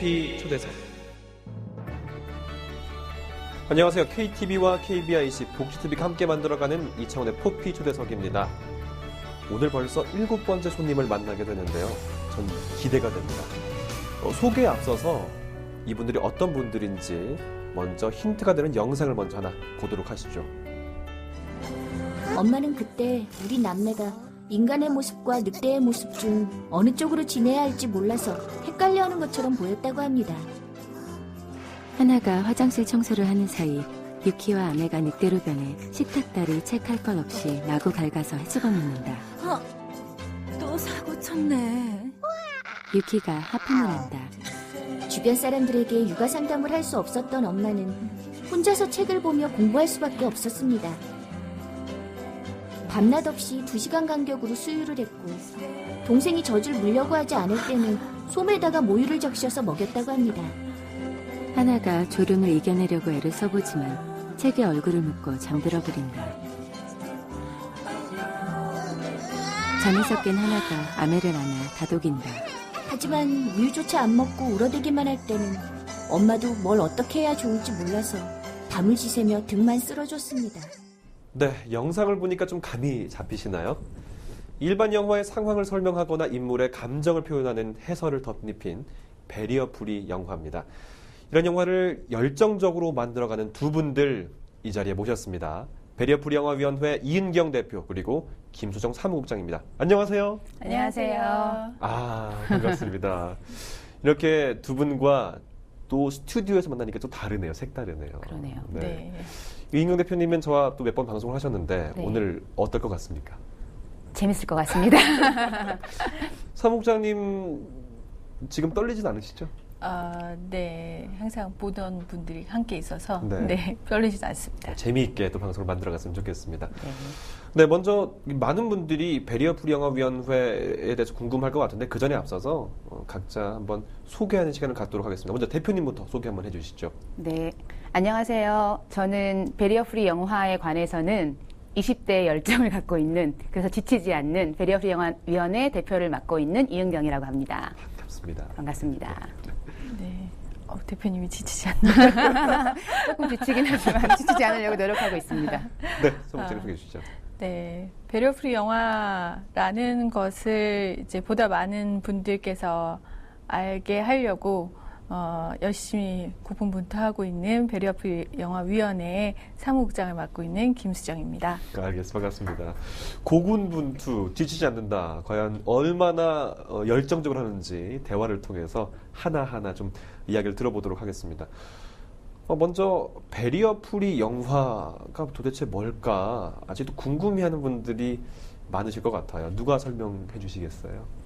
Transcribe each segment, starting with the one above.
포피 초대석. 안녕하세요. KTV와 KBIC 복지TV가 함께 만들어가는 이창훈의 포피 초대석입니다. 오늘 벌써 일곱 번째 손님을 만나게 되는데요. 전 기대가 됩니다. 어, 소개에 앞서서 이분들이 어떤 분들인지 먼저 힌트가 되는 영상을 먼저 하나 보도록 하시죠. 엄마는 그때 우리 남매가 인간의 모습과 늑대의 모습 중 어느 쪽으로 지내야 할지 몰라서 헷갈려하는 것처럼 보였다고 합니다. 하나가 화장실 청소를 하는 사이 유키와 아내가 늑대로 변해 식탁다리 책 할 것 없이 마구 갉아서 헤집어놓는다. 또 사고 쳤네. 유키가 하품을 한다. 주변 사람들에게 육아 상담을 할 수 없었던 엄마는 혼자서 책을 보며 공부할 수밖에 없었습니다. 밤낮 없이 두시간 간격으로 수유를 했고 동생이 젖을 물려고 하지 않을 때는 솜에다가 모유를 적셔서 먹였다고 합니다. 하나가 졸음을 이겨내려고 애를 써보지만 책에 얼굴을 묻고 잠들어 버린다. 잠에서 깬 하나가 아내를 안아 다독인다. 하지만 우유조차 안 먹고 울어대기만 할 때는 엄마도 뭘 어떻게 해야 좋을지 몰라서 밤을 지새며 등만 쓸어줬습니다. 네, 영상을 보니까 좀 감이 잡히시나요? 일반 영화의 상황을 설명하거나 인물의 감정을 표현하는 해설을 덧입힌 베리어 프리 영화입니다. 이런 영화를 열정적으로 만들어가는 두 분들 이 자리에 모셨습니다. 베리어 프리 영화위원회 이은경 대표 그리고 김수정 사무국장입니다. 안녕하세요. 안녕하세요. 아 반갑습니다. 이렇게 두 분과 또 스튜디오에서 만나니까 좀 다르네요. 색다르네요. 그러네요. 네. 이인경 대표님은 저와 또 몇 번 방송을 하셨는데 네. 오늘 어떨 것 같습니까? 재밌을 것 같습니다. 사무국장님 지금 떨리진 않으시죠? 아, 네. 항상 보던 분들이 함께 있어서 네. 네, 떨리지도 않습니다. 재미있게 또 방송을 만들어갔으면 좋겠습니다. 네. 네, 먼저 많은 분들이 베리어 프리 영화위원회에 대해서 궁금할 것 같은데 그 전에 앞서서 어, 각자 한번 소개하는 시간을 갖도록 하겠습니다. 먼저 대표님부터 소개 한번 해주시죠. 네. 안녕하세요. 저는 베리어 프리 영화에 관해서는 20대 열정을 갖고 있는 그래서 지치지 않는 베리어 프리 영화위원회 대표를 맡고 있는 이은경이라고 합니다. 반갑습니다. 반갑습니다. 네. 어, 대표님이 지치지 않나? 조금 지치긴 하지만 지치지 않으려고 노력하고 있습니다. 네, 아. 소개해 주시죠. 네. 배려 프리 영화라는 것을 이제 보다 많은 분들께서 알게 하려고 어, 열심히 고군분투하고 있는 배려 프리 영화위원회의 사무국장을 맡고 있는 김수정입니다. 알겠습니다. 반갑습니다. 고군분투, 지치지 않는다. 과연 얼마나 어, 열정적으로 하는지 대화를 통해서 하나하나 좀 이야기를 들어보도록 하겠습니다. 어, 먼저 베리어 프리 영화가 도대체 뭘까 아직도 궁금해하는 분들이 많으실 것 같아요. 누가 설명해 주시겠어요?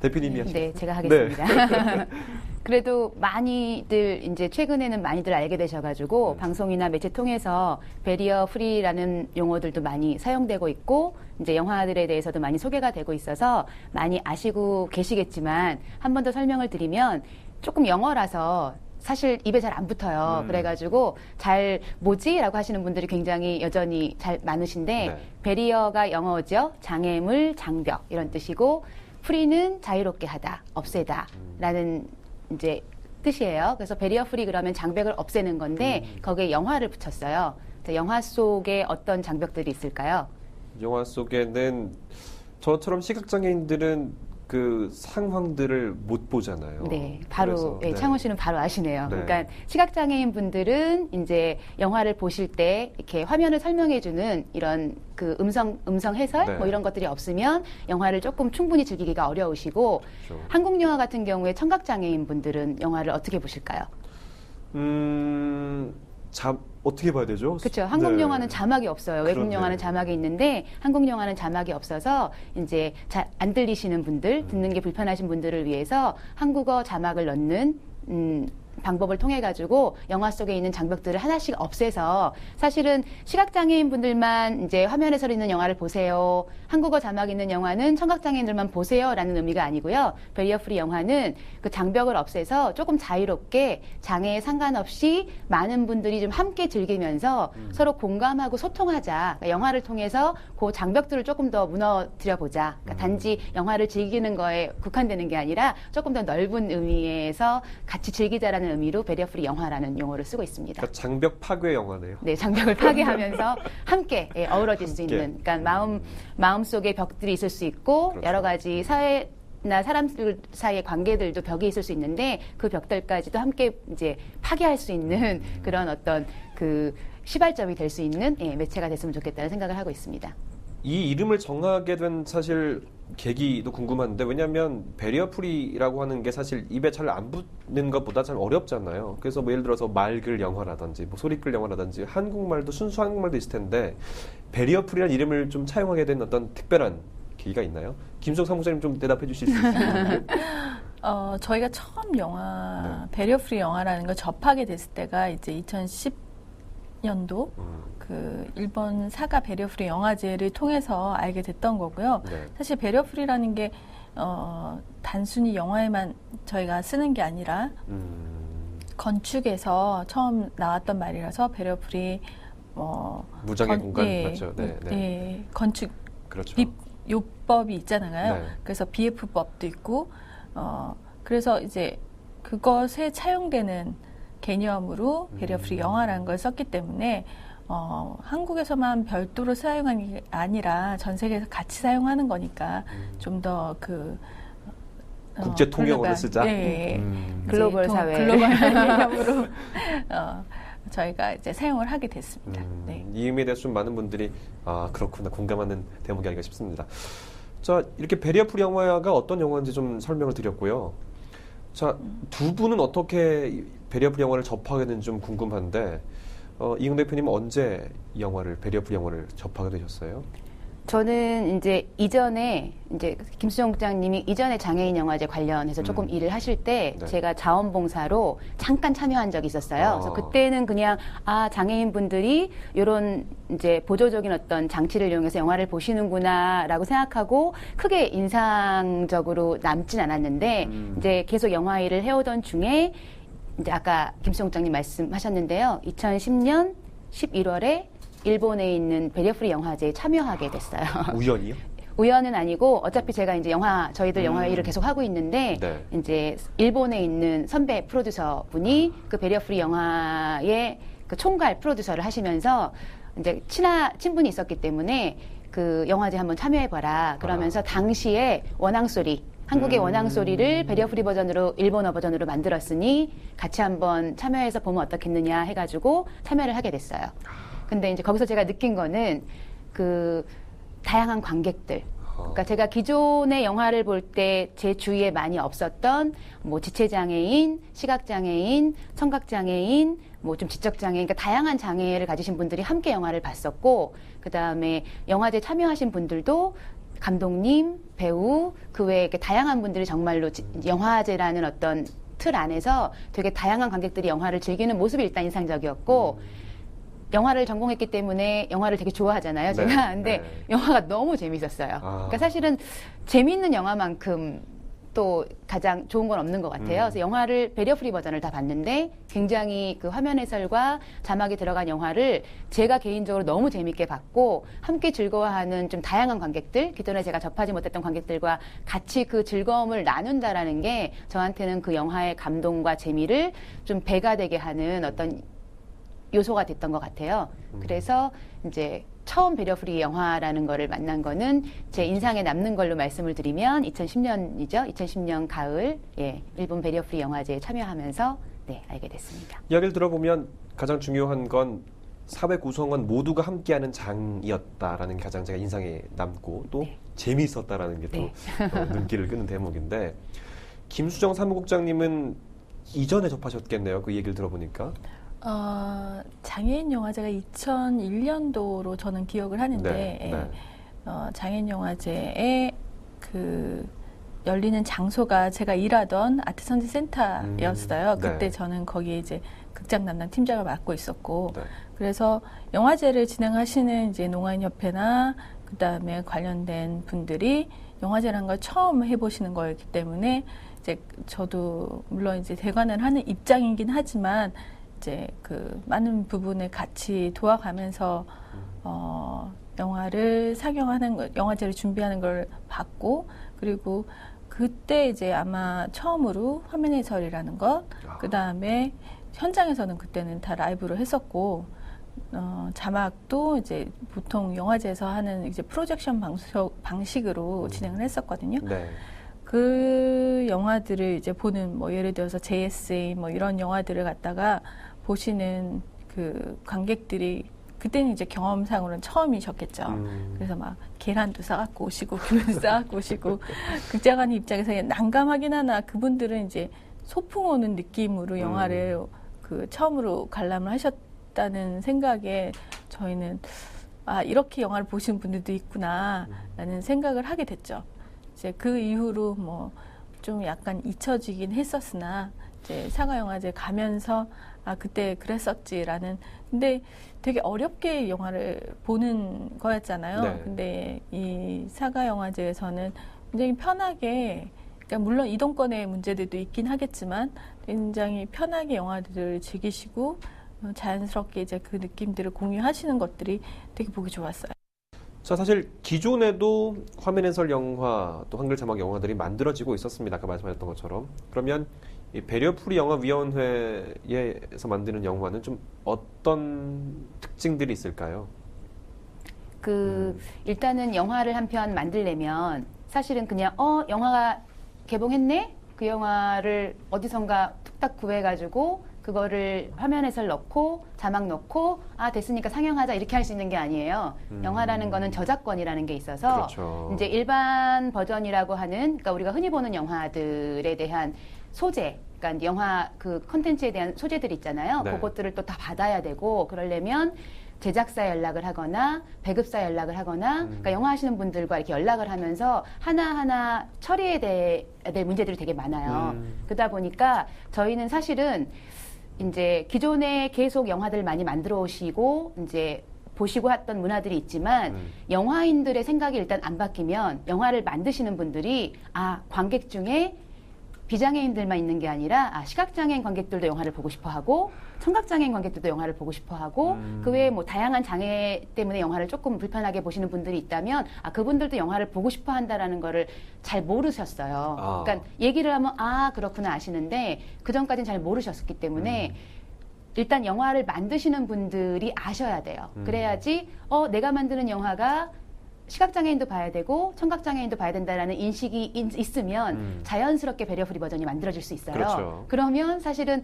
대표님이 하시죠. 네, 제가 하겠습니다. 그래도 많이들 이제 최근에는 많이들 알게 되셔가지고 네. 방송이나 매체 통해서 베리어 프리라는 용어들도 많이 사용되고 있고 이제 영화들에 대해서도 많이 소개가 되고 있어서 많이 아시고 계시겠지만 한 번 더 설명을 드리면 조금 영어라서 사실 입에 잘 안 붙어요. 음. 그래가지고 잘 뭐지라고 하시는 분들이 굉장히 여전히 잘 많으신데 네. 베리어가 영어죠. 장애물, 장벽 이런 뜻이고 프리는 자유롭게 하다, 없애다라는 이제 뜻이에요. 그래서 베리어 프리 그러면 장벽을 없애는 건데 거기에 영화를 붙였어요. 영화 속에 어떤 장벽들이 있을까요? 영화 속에는 저처럼 시각장애인들은 그 상황들을 못 보잖아요. 네, 바로 그래서, 예, 네. 창원 씨는 바로 아시네요. 네. 그러니까 시각 장애인 분들은 이제 영화를 보실 때 이렇게 화면을 설명해주는 이런 그 음성 음성 해설 네. 뭐 이런 것들이 없으면 영화를 조금 충분히 즐기기가 어려우시고 그렇죠. 한국 영화 같은 경우에 청각 장애인 분들은 영화를 어떻게 보실까요? 음, 자, 어떻게 봐야 되죠? 그렇죠. 한국 네. 영화는 자막이 없어요. 외국 그렇네. 영화는 자막이 있는데 한국 영화는 자막이 없어서 이제 잘안 들리시는 분들, 듣는 게 불편하신 분들을 위해서 한국어 자막을 넣는 음, 방법을 통해 가지고 영화 속에 있는 장벽들을 하나씩 없애서 사실은 시각장애인 분들만 이제 화면에 서 있는 영화를 보세요. 한국어 자막 있는 영화는 청각장애인들만 보세요라는 의미가 아니고요. 베리어 프리 영화는 그 장벽을 없애서 조금 자유롭게 장애에 상관없이 많은 분들이 좀 함께 즐기면서 서로 공감하고 소통하자. 그러니까 영화를 통해서 그 장벽들을 조금 더 무너뜨려 보자. 그러니까 단지 영화를 즐기는 거에 국한되는 게 아니라 조금 더 넓은 의미에서 같이 즐기자라는 의미로 베리어 프리 영화라는 용어를 쓰고 있습니다. 그러니까 장벽 파괴 영화네요. 네, 장벽을 파괴하면서 함께 예, 어우러질 수 함께. 있는, 그러니까 마음 마음 속에 벽들이 있을 수 있고 그렇죠. 여러 가지 사회 나 사람들 사이의 관계들도 벽이 있을 수 있는데 그 벽들까지도 함께 이제 파괴할 수 있는 음. 그런 어떤 그 시발점이 될 수 있는 예, 매체가 됐으면 좋겠다는 생각을 하고 있습니다. 이 이름을 정하게 된 사실 계기도 궁금한데 왜냐하면 베리어 프리라고 하는 게 사실 입에 잘 안 붙는 것보다 참 어렵잖아요. 그래서 뭐 예를 들어서 말글 영화라든지 뭐 소리글 영화라든지 한국말도 순수 한국말도 있을 텐데 베리어 프리라는 이름을 좀 차용하게 된 어떤 특별한 계기가 있나요? 김성 사무장님 좀 대답해 주실 수 있나요? 어, 저희가 처음 영화, 베리어 프리 영화라는 걸 접하게 됐을 때가 이제 2010년도 음, 그 일본 사가 베리어 프리 영화제를 통해서 알게 됐던 거고요. 네. 사실 베리어 프리라는 게 어, 단순히 영화에만 저희가 쓰는 게 아니라 음, 건축에서 처음 나왔던 말이라서 베리어 프리 어, 무장의 건- 공간 예, 맞죠? 네, 네. 예, 건축 그렇죠. 립 요법이 있잖아요. 네. 그래서 BF법도 있고, 어, 그래서 이제 그것에 차용되는 개념으로 베리어 프리 음. 영화라는 걸 썼기 때문에 어, 한국에서만 별도로 사용하는 게 아니라 전 세계에서 같이 사용하는 거니까 좀더 그 어, 국제 통용어로 글로벌- 쓰자? 예, 예. 음. 이제 글로벌 통- 사회. 글로벌 개념으로 어, 저희가 이제 사용을 하게 됐습니다. 음, 네. 이 의미에 대해서 좀 많은 분들이 아 그렇구나 공감하는 대목이 아닌가 싶습니다. 자 이렇게 베리어 프리 영화가 어떤 영화인지 좀 설명을 드렸고요. 자두 분은 어떻게 이 베리어 프리 영화를 접하게 됐는지 좀 궁금한데 어, 이용 대표님은 언제 이 영화를 베리어 프리 영화를 접하게 되셨어요? 저는 이제 이전에 이제 김수정 국장님이 이전에 장애인 영화제 관련해서 조금 음. 일을 하실 때 네. 제가 자원봉사로 잠깐 참여한 적이 있었어요. 아. 그래서 그때는 그냥 아 장애인 분들이 이런 이제 보조적인 어떤 장치를 이용해서 영화를 보시는구나라고 생각하고 크게 인상적으로 남진 않았는데 음. 이제 계속 영화 일을 해오던 중에 이제 아까 김수정 국장님 말씀하셨는데요. 2010년 11월에 일본에 있는 베리어프리 영화제에 참여하게 됐어요. 우연이요? 우연은 아니고 어차피 제가 이제 영화 저희들 영화 음. 일을 계속 하고 있는데 네. 이제 일본에 있는 선배 프로듀서 분이 그 베리어프리 영화의 그 총괄 프로듀서를 하시면서 이제 친하 친분이 있었기 때문에 그 영화제 한번 참여해 봐라 그러면서 당시에 원앙 소리 한국의 아. 음. 원앙 소리를 베리어 프리 버전으로 일본어 버전으로 만들었으니 같이 한번 참여해서 보면 어떻겠느냐 해가지고 참여를 하게 됐어요. 근데 이제 거기서 제가 느낀 거는 그 다양한 관객들. 그러니까 제가 기존의 영화를 볼 때 제 주위에 많이 없었던 뭐 지체장애인, 시각장애인, 청각장애인, 뭐 좀 지적장애인, 그러니까 다양한 장애를 가지신 분들이 함께 영화를 봤었고, 그 다음에 영화제 참여하신 분들도 감독님, 배우, 그 외에 이렇게 다양한 분들이 정말로 지- 영화제라는 어떤 틀 안에서 되게 다양한 관객들이 영화를 즐기는 모습이 일단 인상적이었고, 영화를 전공했기 때문에 영화를 되게 좋아하잖아요, 제가. 네, 근데 네. 영화가 너무 재밌었어요. 아. 그러니까 사실은 재밌는 영화만큼 또 가장 좋은 건 없는 것 같아요. 음. 그래서 영화를 배리어 프리 버전을 다 봤는데 굉장히 그 화면 해설과 자막이 들어간 영화를 제가 개인적으로 너무 재밌게 봤고 함께 즐거워하는 좀 다양한 관객들, 기존에 제가 접하지 못했던 관객들과 같이 그 즐거움을 나눈다라는 게 저한테는 그 영화의 감동과 재미를 좀 배가 되게 하는 어떤 요소가 됐던 것 같아요. 그래서 이제 처음 배려 프리 영화라는 거를 만난 거는 제 인상에 남는 걸로 말씀을 드리면 2010년이죠. 2010년 가을 예, 일본 배려 프리 영화제에 참여하면서 네, 알게 됐습니다. 이야기를 들어보면 가장 중요한 건 사회 구성원 모두가 함께하는 장이었다라는 게 가장 제가 인상에 남고 또 네. 재미있었다라는 게또 네. 눈길을 끄는 대목인데 김수정 사무국장님은 이전에 접하셨겠네요. 그 얘기를 들어보니까. 어, 장애인 영화제가 2001년도로 저는 기억을 하는데 네, 네. 어, 장애인 영화제에 그 열리는 장소가 제가 일하던 아트 선지 센터였어요. 음, 네. 그때 저는 거기에 이제 극장 담당 팀장을 맡고 있었고 네. 그래서 영화제를 진행하시는 이제 농아인 협회나 그 다음에 관련된 분들이 영화제라는 걸 처음 해보시는 거였기 때문에 이제 저도 물론 이제 대관을 하는 입장이긴 하지만 이제 그 많은 부분을 같이 도와가면서 어 영화를 상영하는 거, 영화제를 준비하는 걸 봤고 그리고 그때 이제 아마 처음으로 화면 해설이라는 것, 아. 그 다음에 현장에서는 그때는 다 라이브로 했었고 어, 자막도 이제 보통 영화제에서 하는 이제 프로젝션 방식, 방식으로 진행을 했었거든요. 네. 그 영화들을 이제 보는 뭐 예를 들어서 JSA 뭐 이런 영화들을 갖다가 보시는 그 관객들이 그때는 이제 경험상으로는 처음이셨겠죠. 음. 그래서 막 계란도 싸갖고 오시고 귤도 싸갖고 오시고 극장하는 입장에서 난감하긴 하나 그분들은 이제 소풍 오는 느낌으로 영화를 그 처음으로 관람을 하셨다는 생각에 저희는 아 이렇게 영화를 보신 분들도 있구나라는 생각을 하게 됐죠. 이제 그 이후로 뭐 좀 약간 잊혀지긴 했었으나 이제 사과 영화제 가면서 아 그때 그랬었지라는 근데 되게 어렵게 영화를 보는 거였잖아요. 네. 근데 이 사과 영화제에서는 굉장히 편하게 그러니까 물론 이동권의 문제들도 있긴 하겠지만 굉장히 편하게 영화들을 즐기시고 어, 자연스럽게 이제 그 느낌들을 공유하시는 것들이 되게 보기 좋았어요. 자, 사실 기존에도 화면 해설 영화 또 한글 자막 영화들이 만들어지고 있었습니다. 아까 말씀하셨던 것처럼. 그러면 이 배려풀이 영화위원회에서 만드는 영화는 좀 어떤 특징들이 있을까요? 그 일단은 영화를 한 편 만들려면 사실은 그냥 어 영화가 개봉했네 그 영화를 어디선가 툭딱 구해가지고 그거를 화면 해설 넣고 자막 넣고 아 됐으니까 상영하자 이렇게 할 수 있는 게 아니에요. 음. 영화라는 거는 저작권이라는 게 있어서 그렇죠. 이제 일반 버전이라고 하는 그러니까 우리가 흔히 보는 영화들에 대한 소재 그러니까 영화 그 콘텐츠에 대한 소재들 있잖아요. 네. 그것들을 또 다 받아야 되고 그러려면 제작사 연락을 하거나 배급사 연락을 하거나 음. 그러니까 영화 하시는 분들과 이렇게 연락을 하면서 하나하나 처리해야 될, 될 문제들이 되게 많아요. 음. 그러다 보니까 저희는 사실은 이제 기존에 계속 영화들 많이 만들어 오시고 이제 보시고 했던 문화들이 있지만 음. 영화인들의 생각이 일단 안 바뀌면 영화를 만드시는 분들이 아 관객 중에 비장애인들만 있는 게 아니라 아, 시각장애인 관객들도 영화를 보고 싶어하고 청각장애인 관객들도 영화를 보고 싶어하고 음. 그 외에 뭐 다양한 장애 때문에 영화를 조금 불편하게 보시는 분들이 있다면 아 그분들도 영화를 보고 싶어한다라는 거를 잘 모르셨어요. 아. 그러니까 얘기를 하면 아 그렇구나 아시는데 그 전까지는 잘 모르셨기 때문에 일단 영화를 만드시는 분들이 아셔야 돼요. 음. 그래야지 어 내가 만드는 영화가 시각장애인도 봐야 되고 청각장애인도 봐야 된다라는 인식이 있- 있으면 음. 자연스럽게 배려프리 버전이 만들어질 수 있어요. 그렇죠. 그러면 사실은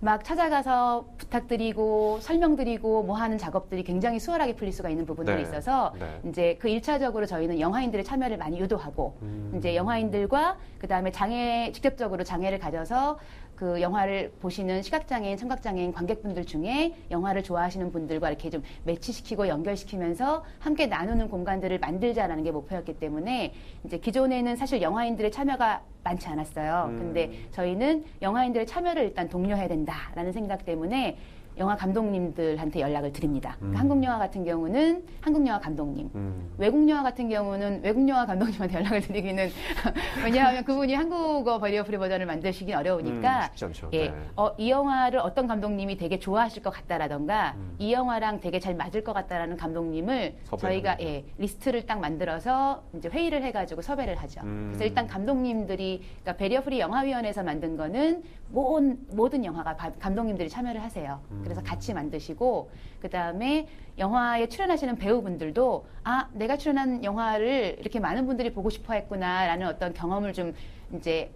막 찾아가서 부탁드리고 설명드리고 뭐 하는 작업들이 굉장히 수월하게 풀릴 수가 있는 부분들이 네. 있어서 네. 이제 그 일차적으로 저희는 영화인들의 참여를 많이 유도하고 음. 이제 영화인들과 그 다음에 장애 직접적으로 장애를 가져서 그 영화를 보시는 시각장애인, 청각장애인 관객분들 중에 영화를 좋아하시는 분들과 이렇게 좀 매치시키고 연결시키면서 함께 나누는 공간들을 만들자라는 게 목표였기 때문에 이제 기존에는 사실 영화인들의 참여가 많지 않았어요. 음. 근데 저희는 영화인들의 참여를 일단 독려해야 된다라는 생각 때문에 영화 감독님들한테 연락을 드립니다. 음. 그러니까 한국 영화 같은 경우는 한국 영화 감독님, 음. 외국 영화 같은 경우는 외국 영화 감독님한테 연락을 드리기는 왜냐하면 그분이 한국어 버리어 프리 버전을 만드시긴 음, 어려우니까 쉽지 않죠. 예, 네. 어, 이 영화를 어떤 감독님이 되게 좋아하실 것 같다라던가 음. 이 영화랑 되게 잘 맞을 것 같다라는 감독님을 저희가. 예, 리스트를 딱 만들어서 이제 회의를 해가지고 섭외를 하죠. 음. 그래서 일단 감독님들이 그러니까 베리어 프리 영화위원회에서 만든 거는 모든, 모든 영화가 바- 감독님들이 참여를 하세요. 그래서 음. 같이 만드시고 그 다음에 영화에 출연하시는 배우분들도 아 내가 출연한 영화를 이렇게 많은 분들이 보고 싶어했구나라는 어떤 경험을 좀 이제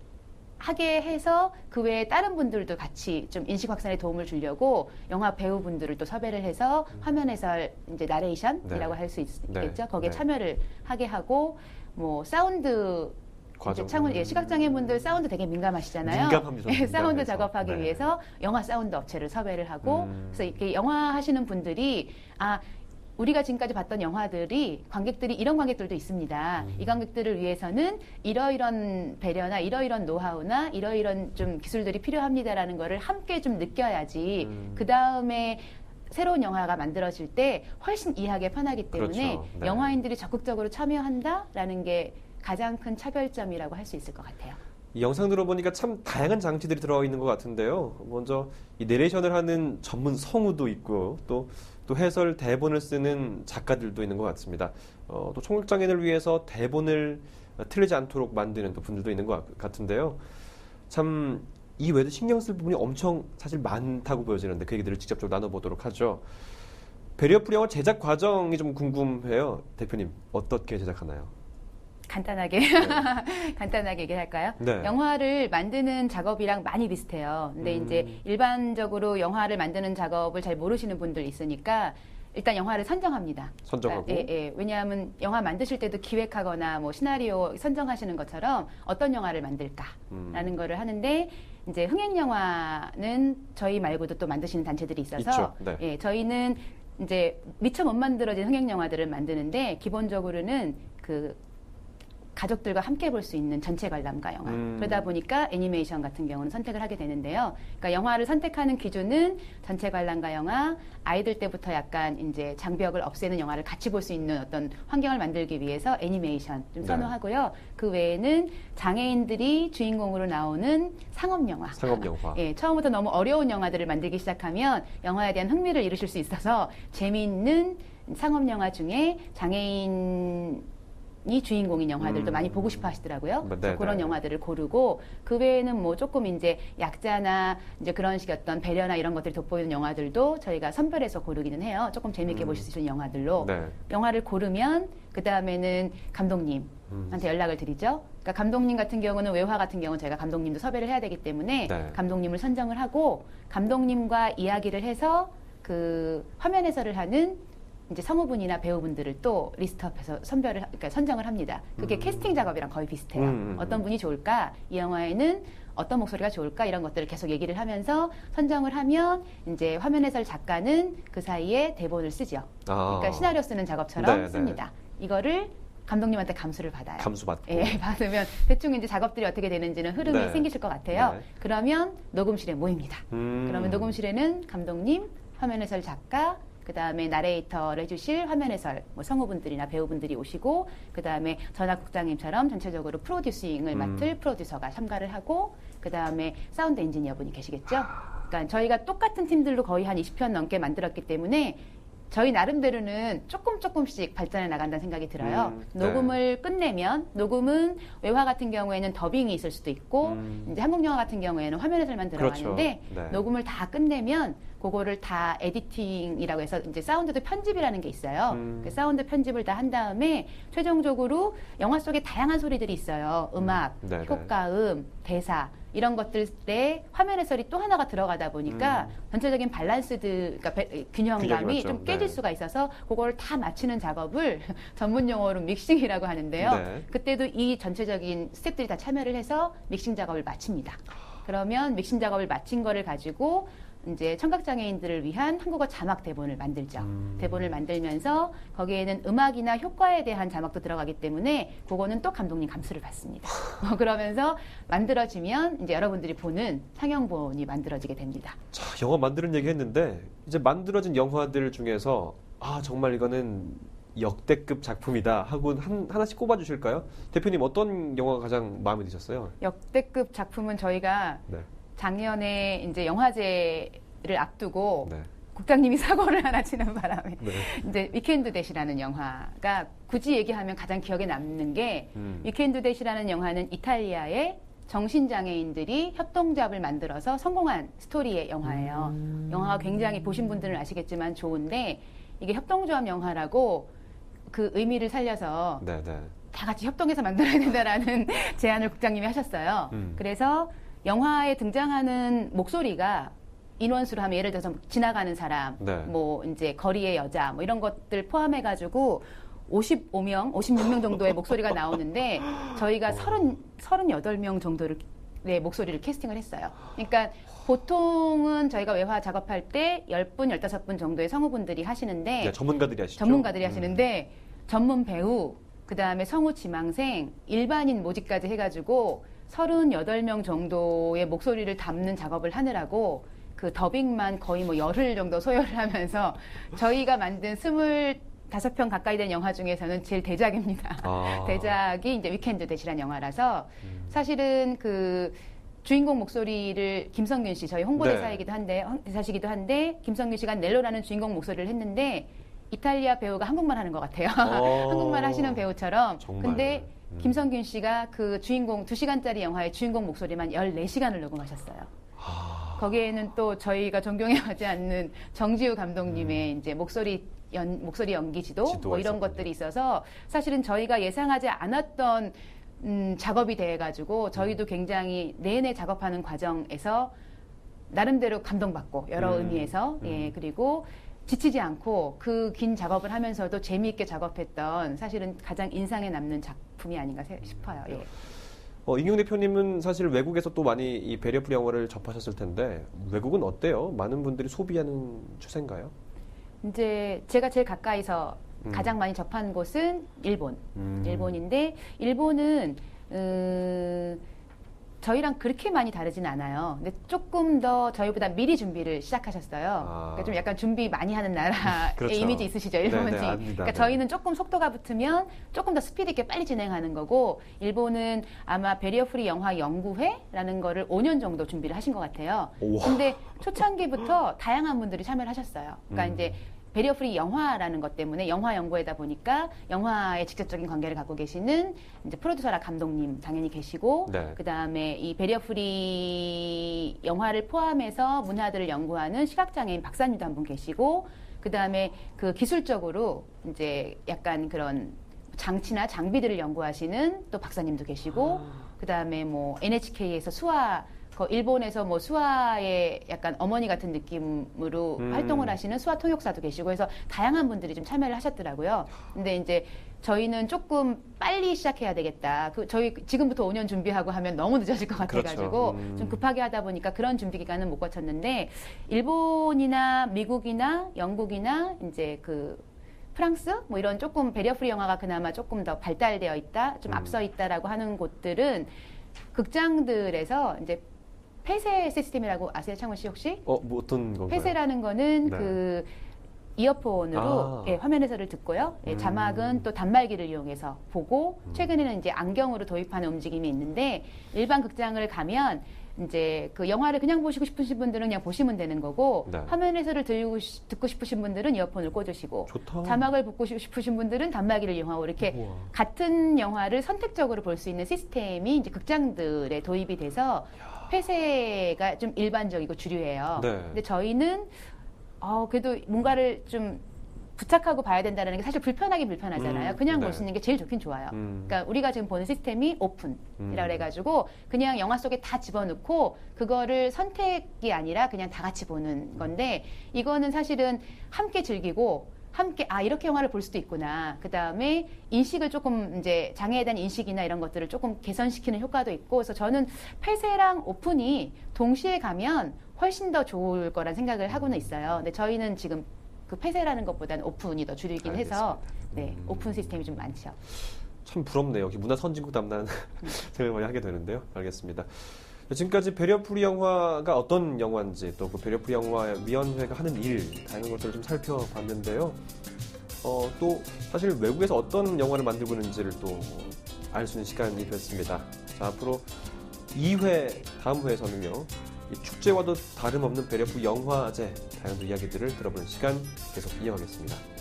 하게 해서 그 외에 다른 분들도 같이 좀 인식 확산에 도움을 주려고 영화 배우분들을 또 섭외를 해서 화면 해설 이제 나레이션이라고 네. 할수 있겠죠. 네. 거기에 네. 참여를 하게 하고 뭐 사운드 과정. 창원 예, 시각장애인분들 사운드 되게 민감하시잖아요. 민감합니다. 예, 사운드 민감해서. 작업하기 네. 위해서 영화 사운드 업체를 섭외를 하고 음. 그래서 이렇게 영화 하시는 분들이 아 우리가 지금까지 봤던 영화들이 관객들이 이런 관객들도 있습니다. 이 관객들을 위해서는 이러이런 배려나 이러이런 노하우나 이러이런 좀 기술들이 필요합니다라는 거를 함께 좀 느껴야지 음. 그 다음에 새로운 영화가 만들어질 때 훨씬 이해하기 편하기 때문에 그렇죠. 네. 영화인들이 적극적으로 참여한다라는 게 가장 큰 차별점이라고 할 수 있을 것 같아요. 이 영상 들어보니까 참 다양한 장치들이 들어가 있는 것 같은데요. 먼저 이 내레이션을 하는 전문 성우도 있고 또, 또 해설 대본을 쓰는 작가들도 있는 것 같습니다. 어, 또 청국장애인을 위해서 대본을 틀리지 않도록 만드는 또 분들도 있는 것 같- 같은데요. 참 이 외에도 신경 쓸 부분이 엄청 사실 많다고 보여지는데 그 얘기들을 직접적으로 나눠보도록 하죠. 배리어풀 영화 제작 과정이 좀 궁금해요. 대표님 어떻게 제작하나요? 간단하게 간단하게 얘기할까요? 네. 영화를 만드는 작업이랑 많이 비슷해요. 근데 음. 이제 일반적으로 영화를 만드는 작업을 잘 모르시는 분들 있으니까 일단 영화를 선정합니다. 선정하고 그러니까, 예, 예. 왜냐하면 영화 만드실 때도 기획하거나 뭐 시나리오 선정하시는 것처럼 어떤 영화를 만들까라는 음. 거를 하는데 이제 흥행 영화는 저희 말고도 또 만드시는 단체들이 있어서. 네. 예, 저희는 이제 미처 못 만들어진 흥행 영화들을 만드는데 기본적으로는 그 가족들과 함께 볼 수 있는 전체 관람가 영화. 음. 그러다 보니까 애니메이션 같은 경우는 선택을 하게 되는데요. 그러니까 영화를 선택하는 기준은 전체 관람가 영화, 아이들 때부터 약간 이제 장벽을 없애는 영화를 같이 볼 수 있는 어떤 환경을 만들기 위해서 애니메이션 좀 네. 선호하고요. 그 외에는 장애인들이 주인공으로 나오는 상업 영화. 상업 영화. 예, 처음부터 너무 어려운 영화들을 만들기 시작하면 영화에 대한 흥미를 잃으실 수 있어서 재미있는 상업 영화 중에 장애인 이 주인공인 영화들도 음. 많이 보고 싶어 하시더라고요. 네, 네, 그런 네. 영화들을 고르고 그 외에는 뭐 조금 이제 약자나 이제 그런 식의 어떤 배려나 이런 것들이 돋보이는 영화들도 저희가 선별해서 고르기는 해요. 조금 재밌게 음. 보실 수 있는 영화들로. 네. 영화를 고르면 그 다음에는 감독님한테 음. 연락을 드리죠. 그러니까 감독님 같은 경우는 외화 같은 경우는 저희가 감독님도 섭외를 해야 되기 때문에 네. 감독님을 선정을 하고 감독님과 이야기를 해서 그 화면 해설을 하는 이제 성우분이나 배우분들을 또 리스트업해서 선별을 하- 그러니까 선정을 합니다. 그게 음. 캐스팅 작업이랑 거의 비슷해요. 음, 음, 어떤 분이 좋을까? 이 영화에는 어떤 목소리가 좋을까? 이런 것들을 계속 얘기를 하면서 선정을 하면 이제 화면 해설 작가는 그 사이에 대본을 쓰죠. 아, 그러니까 시나리오 쓰는 작업처럼 네, 네. 씁니다. 이거를 감독님한테 감수를 받아요. 감수 받고. 예, 받으면 대충 이제 작업들이 어떻게 되는지는 흐름이 네. 생기실 것 같아요. 네. 그러면 녹음실에 모입니다. 음. 그러면 녹음실에는 감독님, 화면 해설 작가, 그 다음에 나레이터를 해주실 화면 해설 뭐 성우분들이나 배우분들이 오시고 그 다음에 전화국장님처럼 전체적으로 프로듀싱을 음. 맡을 프로듀서가 참가를 하고 그 다음에 사운드 엔지니어분이 계시겠죠. 그러니까 저희가 똑같은 팀들로 거의 한 20편 넘게 만들었기 때문에 저희 나름대로는 조금 조금씩 발전해 나간다는 생각이 들어요. 음, 네. 녹음을 끝내면 녹음은 외화 같은 경우에는 더빙이 있을 수도 있고 음. 이제 한국 영화 같은 경우에는 화면 해설만 들어가는데 그렇죠. 네. 녹음을 다 끝내면 그거를 다 에디팅이라고 해서 이제 사운드도 편집이라는 게 있어요. 음. 그 사운드 편집을 다 한 다음에 최종적으로 영화 속에 다양한 소리들이 있어요. 음악, 음. 네네. 효과음, 대사 이런 것들에 화면 해설이 또 하나가 들어가다 보니까 전체적인 밸런스드 그러니까 배- 음. 균형감이 맞죠. 좀 깨질 네. 수가 있어서 그걸 다 맞추는 작업을 전문 용어로 믹싱이라고 하는데요. 네. 그때도 이 전체적인 스태프들이 다 참여를 해서 믹싱 작업을 마칩니다. 그러면 믹싱 작업을 마친 거를 가지고 이제 청각장애인들을 위한 한국어 자막 대본을 만들죠. 음. 대본을 만들면서 거기에는 음악이나 효과에 대한 자막도 들어가기 때문에 그거는 또 감독님 감수를 받습니다. 어, 그러면서 만들어지면 이제 여러분들이 보는 상영본이 만들어지게 됩니다. 자, 영화 만드는 얘기 했는데 이제 만들어진 영화들 중에서 아 정말 이거는 역대급 작품이다 하고 한, 하나씩 꼽아 주실까요? 대표님 어떤 영화가 가장 마음에 드셨어요? 역대급 작품은 저희가 네. 작년에 이제 영화제를 앞두고 네. 국장님이 사고를 하나 치는 바람에 네. 이제 위켄드 대시라는 영화가 굳이 얘기하면 가장 기억에 남는 게 음. 위켄드 대시라는 영화는 이탈리아의 정신장애인들이 협동조합을 만들어서 성공한 스토리의 영화예요. 음. 영화가 굉장히 보신 분들은 아시겠지만 좋은데 이게 협동조합 영화라고 그 의미를 살려서 네, 네. 다 같이 협동해서 만들어야 된다라는 제안을 국장님이 하셨어요. 음. 그래서 영화에 등장하는 목소리가 인원수로 하면 예를 들어서 지나가는 사람, 네. 뭐 이제 거리의 여자, 뭐 이런 것들 포함해 가지고 55명, 56명 정도의 목소리가 나오는데 저희가 30, 38명 정도를 네, 목소리를 캐스팅을 했어요. 그러니까 보통은 저희가 외화 작업할 때 10분, 15분 정도의 성우분들이 하시는데 네, 전문가들이 하시죠. 전문가들이 음. 하시는데 전문 배우, 그다음에 성우 지망생, 일반인 모집까지 해 가지고 38명 정도의 목소리를 담는 작업을 하느라고 그 더빙만 거의 뭐 열흘 정도 소요를 하면서 저희가 만든 25편 가까이 된 영화 중에서는 제일 대작입니다. 아. 대작이 이제 위켄드 대시란 영화라서 음. 사실은 그 주인공 목소리를 김성균 씨 저희 홍보대사이기도 네. 한데 홍- 대사시기도 한데 김성균 씨가 넬로라는 주인공 목소리를 했는데 이탈리아 배우가 한국말 하는 것 같아요. 어. 한국말 하시는 배우처럼. 정말. 근데 음. 김성균 씨가 그 주인공 2시간짜리 영화의 주인공 목소리만 14시간을 녹음하셨어요. 아. 거기에는 또 저희가 존경해하지 않는 정지우 감독님의 음. 이제 목소리 연, 목소리 연기 지도 뭐 이런 있었군요. 것들이 있어서 사실은 저희가 예상하지 않았던 음, 작업이 돼가지고 저희도 음. 굉장히 내내 작업하는 과정에서 나름대로 감동받고 여러 음. 의미에서 예 음. 그리고 지치지 않고 그 긴 작업을 하면서도 재미있게 작업했던 사실은 가장 인상에 남는 작품이 아닌가 세- 싶어요. 예. 어, 임경 대표님은 사실 외국에서 또 많이 이 배려풀 영화를 접하셨을 텐데 외국은 어때요? 많은 분들이 소비하는 추세인가요? 이제 제가 제일 가까이서 음. 가장 많이 접한 곳은 일본. 음. 일본인데 일본은 음, 저희랑 그렇게 많이 다르진 않아요. 근데 조금 더 저희보다 미리 준비를 시작하셨어요. 아. 그러니까 좀 약간 준비 많이 하는 나라의 그렇죠. 이미지 있으시죠, 일본이. 네, 네, 압니다. 그러니까 네. 저희는 조금 속도가 붙으면 조금 더 스피드 있게 빨리 진행하는 거고 일본은 아마 베리어 프리 영화 연구회라는 거를 5년 정도 준비를 하신 것 같아요. 우와. 근데 초창기부터 다양한 분들이 참여를 하셨어요. 그러니까 음. 이제 베리어 프리 영화라는 것 때문에 영화 연구회다 보니까 영화에 직접적인 관계를 갖고 계시는 이제 프로듀서라 감독님 당연히 계시고 네. 그다음에 이 베리어 프리 영화를 포함해서 문화들을 연구하는 시각장애인 박사님도 한 분 계시고 그다음에 그 기술적으로 이제 약간 그런 장치나 장비들을 연구하시는 또 박사님도 계시고 그다음에 뭐 NHK에서 수화 그 일본에서 뭐 수화의 약간 어머니 같은 느낌으로 음. 활동을 하시는 수화 통역사도 계시고 해서 다양한 분들이 좀 참여를 하셨더라고요. 근데 이제 저희는 조금 빨리 시작해야 되겠다. 그 저희 지금부터 5년 준비하고 하면 너무 늦어질 것 같아가지고 그렇죠. 음. 좀 급하게 하다 보니까 그런 준비 기간은 못 거쳤는데 일본이나 미국이나 영국이나 이제 그 프랑스 뭐 이런 조금 베리어프리 영화가 그나마 조금 더 발달되어 있다, 좀 음. 앞서 있다라고 하는 곳들은 극장들에서 이제 폐쇄 시스템이라고 아세요, 창훈 씨 혹시? 어, 뭐 어떤 건가요? 폐쇄라는 거는 네. 그 이어폰으로 아. 예, 화면 해설을 듣고요. 예, 음. 자막은 또 단말기를 이용해서 보고 음. 최근에는 이제 안경으로 도입하는 움직임이 있는데 일반 극장을 가면 이제 그 영화를 그냥 보시고 싶으신 분들은 그냥 보시면 되는 거고 네. 화면 해설을 들고 시- 듣고 싶으신 분들은 이어폰을 꽂으시고 좋다. 자막을 보고 싶으신 분들은 단말기를 이용하고 이렇게 우와. 같은 영화를 선택적으로 볼 수 있는 시스템이 이제 극장들에 도입이 돼서 폐쇄가 좀 일반적이고 주류예요. 네. 근데 저희는 어 그래도 뭔가를 좀 부착하고 봐야 된다는 게 사실 불편하긴 불편하잖아요. 음, 그냥 네. 볼수 있는 게 제일 좋긴 좋아요. 음. 그러니까 우리가 지금 보는 시스템이 오픈이라 음. 그래가지고 그냥 영화 속에 다 집어넣고 그거를 선택이 아니라 그냥 다 같이 보는 건데 이거는 사실은 함께 즐기고 함께 아 이렇게 영화를 볼 수도 있구나. 그 다음에 인식을 조금 이제 장애에 대한 인식이나 이런 것들을 조금 개선시키는 효과도 있고 그래서 저는 폐쇄랑 오픈이 동시에 가면 훨씬 더 좋을 거란 생각을 하고는 있어요. 근데 저희는 지금 그 폐쇄라는 것보다는 오픈이 더 해서 알겠습니다. 네 음. 오픈 시스템이 좀 많죠. 참 부럽네요. 문화 선진국 담는 음. 생각을 많이 하게 되는데요. 알겠습니다. 지금까지 배려풀이 영화가 어떤 영화인지 또 그 배려풀이 영화 위원회가 하는 일 다양한 것들을 좀 살펴봤는데요. 어, 또 사실 외국에서 어떤 영화를 만들고 있는지를 또 알 수 있는 시간이 됐습니다. 자, 앞으로 2회 다음 회에서는요. 이 축제와도 다름없는 배려풀 영화제 다양한 이야기들을 들어보는 시간 계속 이어가겠습니다.